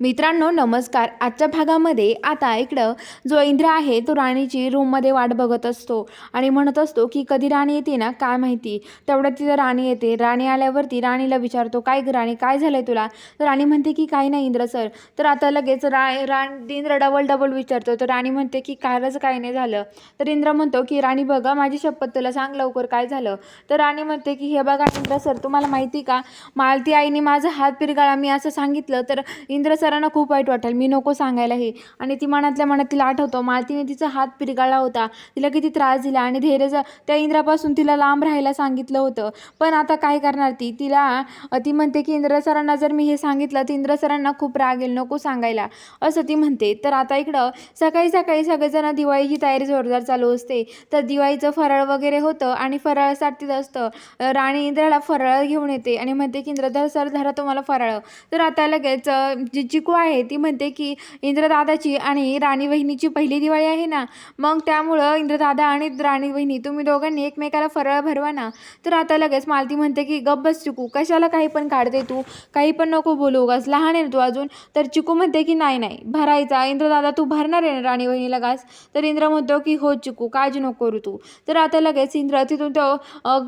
मित्रांनो नमस्कार. आजच्या भागामध्ये आता इकडं जो इंद्र आहे तो राणीची रूममध्ये वाट बघत असतो आणि म्हणत असतो की कधी राणी येते ना? काय माहिती? तेवढ्यात तिथं राणी येते. राणी आल्यावरती राणीला विचारतो काय ग राणी काय झालंय तुला? तर राणी म्हणते की काही नाही इंद्र सर. तर आता लगेच रा राण इंद्र डबल डबल विचारतो. तर राणी म्हणते की कालच काय नाही झालं. तर इंद्र म्हणतो की राणी बघा माझी शपथ तुला सांग लवकर काय झालं. तर राणी म्हणते की हे बघा इंद्र सर तुम्हाला माहिती का? मालती आईने माझा हात पिरगाळा मी असं सांगितलं. तर इंद्र सर सरांना खूप वाईट वाटेल. मी नको सांगायला हे. आणि ती मनातल्या मनात तिला आठवतं. मालतीने तिचा हात पिरगाळला होता. तिला किती त्रास दिला आणि धैर्य त्या इंद्रापासून तिला लांब राहायला सांगितलं होतं. पण आता काय करणार ती? तिला ती म्हणते की इंद्र सरांना जर मी हे सांगितलं तर इंद्र सरांना खूप राग येईल. नको सांगायला. असं ती म्हणते. तर आता इकडं सकाळी सकाळी सगळेजण दिवाळीची तयारी जोरदार चालू असते. तर दिवाळीचं फराळ वगैरे होतं आणि फराळासाठी असतं. राणी इंद्राला फराळ घेऊन येते आणि म्हणते की इंद्रधर सर धरा तुम्हाला फराळ. तर आता लगेच जिची जी चिकू आहे ती म्हणते की इंद्रदादाची आणि राणी वहिनीची पहिली दिवाळी आहे ना मग त्यामुळं इंद्रदादा आणि राणी वहिनी तुम्ही दोघांनी एकमेकाला फराळ भरवा ना. तर आता लगेच मालती म्हणते की गप्प बस चिकू कशाला काही पण काढते तू? काही पण नको बोलू उगाच लहान आहे तू अजून? तर चिकू म्हणते की नाही नाही भरायचा इंद्रदादा तू भरणार आहे ना राणी वहिनीला घास? तर इंद्र म्हणतो की हो चिकू काळजी नको करू तू. तर आता लगेच इंद्र तिथून तो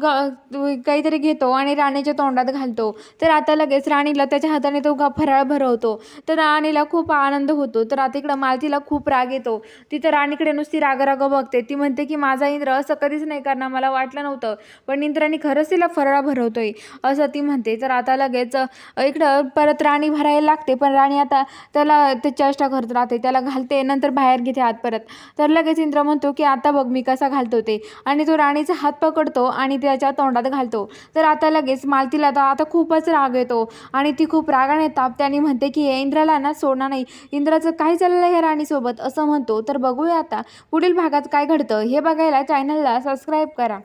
ग- काहीतरी घेतो आणि राणीच्या तोंडात घालतो. तर आता लगेच राणीला त्याच्या हाताने तो फराळ भरवतो. तर राणीला खूप आनंद होतो. तर आता इकडं मालतीला खूप राग येतो. तिथं राणीकडे नुसती राग बघते. ती म्हणते की माझा इंद्र असं कधीच नाही करणार. मला वाटलं नव्हतं. पण इंद्राने खरंच तिला फराळ भरवतोय. असं ती म्हणते. तर आता लगेच इकडं परत राणी भरायला लागते. पण राणी आता त्याला ते चेष्टा करत राहते. त्याला घालते. नंतर बाहेर घेते हात परत. तर लगेच इंद्र म्हणतो की आता बघ मी कसा घालतो ते. आणि तो राणीचा हात पकडतो आणि त्याच्या तोंडात घालतो. तर आता लगेच मालतीला तर आता खूपच राग येतो. आणि ती खूप रागाने तापते आणि म्हणते की हे इंद्राला ना सोडणार नाही. इंद्राचं काय चाललं आहे राणीसोबत? असं म्हणतो. तर बघूया आता पुढील भागात काय घडतं हे बघायला चॅनलला सबस्क्राईब करा.